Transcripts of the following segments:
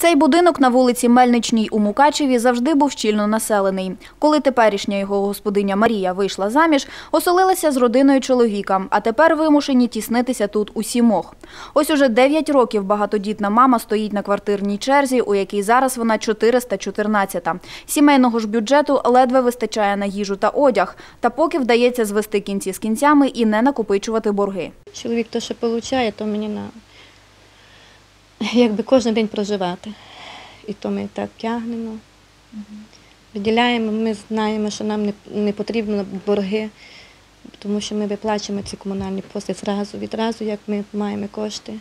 Цей будинок на вулиці Мельничній у Мукачеві завжди був щільно населений. Коли теперішня його господиня Марія вийшла заміж, оселилася з родиною чоловіка, а тепер вимушені тіснитися тут у сімох. Ось уже 9 років багатодітна мама стоїть на квартирній черзі, у якій зараз вона 414-та. Сімейного ж бюджету ледве вистачає на їжу та одяг, та поки вдається звести кінці з кінцями і не накопичувати борги. Чоловік то, що отримує, то мені на якби кожен день проживати. І то ми так тягнемо. Виділяємо, ми знаємо, що нам не, не потрібно борги, тому що ми виплачуємо ці комунальні послуги зразу, відразу, як ми маємо кошти.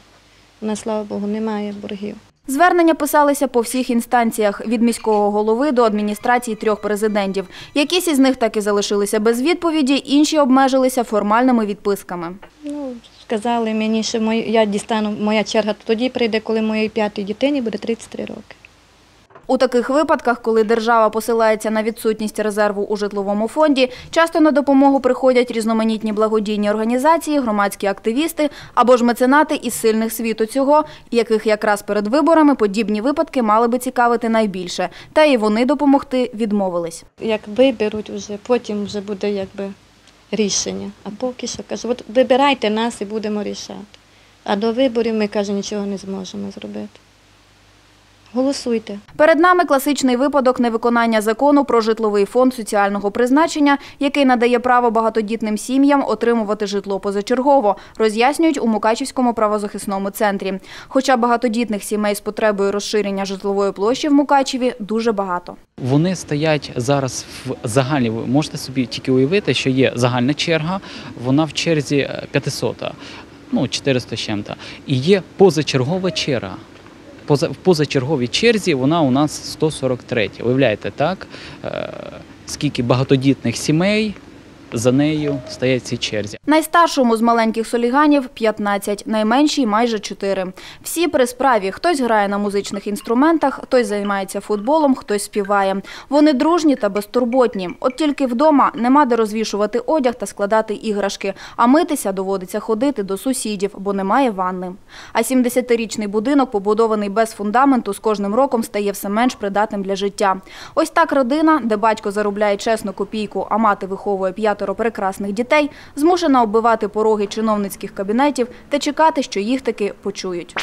У нас, слава Богу, немає боргів. Звернення писалися по всіх інстанціях від міського голови до адміністрації трьох президентів. Якісь із них так і залишилися без відповіді, інші обмежилися формальними відписками. Сказали мені, що мої- я дістану, моя черга тоді прийде, коли моїй п'ятій дитині буде 33 роки. У таких випадках, коли держава посилається на відсутність резерву у житловому фонді, часто на допомогу приходять різноманітні благодійні організації, громадські активісти або ж меценати із сильних світу цього, яких якраз перед виборами подібні випадки мали би цікавити найбільше. Та і вони допомогти відмовились. Як виберуть вже, потім вже буде якби рішення. А поки що кажу, от вибирайте нас і будемо рішати. А до виборів ми, каже, нічого не зможемо зробити. Голосуйте. Перед нами класичний випадок невиконання закону про житловий фонд соціального призначення, який надає право багатодітним сім'ям отримувати житло позачергово, роз'яснюють у Мукачівському правозахисному центрі. Хоча багатодітних сімей з потребою розширення житлової площі в Мукачеві дуже багато. Вони стоять зараз в загальній. Ви можете собі тільки уявити, що є загальна черга, вона в черзі 500, ну 400 з чим-то. І є позачергова черга. В позачерговій черзі вона у нас 143. Уявляєте, так? Е, скільки багатодітних сімей за нею в цій черзі. Найстаршому з маленьких соліганів – 15, найменшій – майже 4. Всі при справі. Хтось грає на музичних інструментах, хтось займається футболом, хтось співає. Вони дружні та безтурботні. От тільки вдома нема де розвішувати одяг та складати іграшки, а митися доводиться ходити до сусідів, бо немає ванни. А 70-річний будинок, побудований без фундаменту, з кожним роком стає все менш придатним для життя. Ось так родина, де батько заробляє чесну копійку, а мати виховує п'ятеро прекрасних дітей, змушена оббивати пороги чиновницьких кабінетів та чекати, що їх таки почують.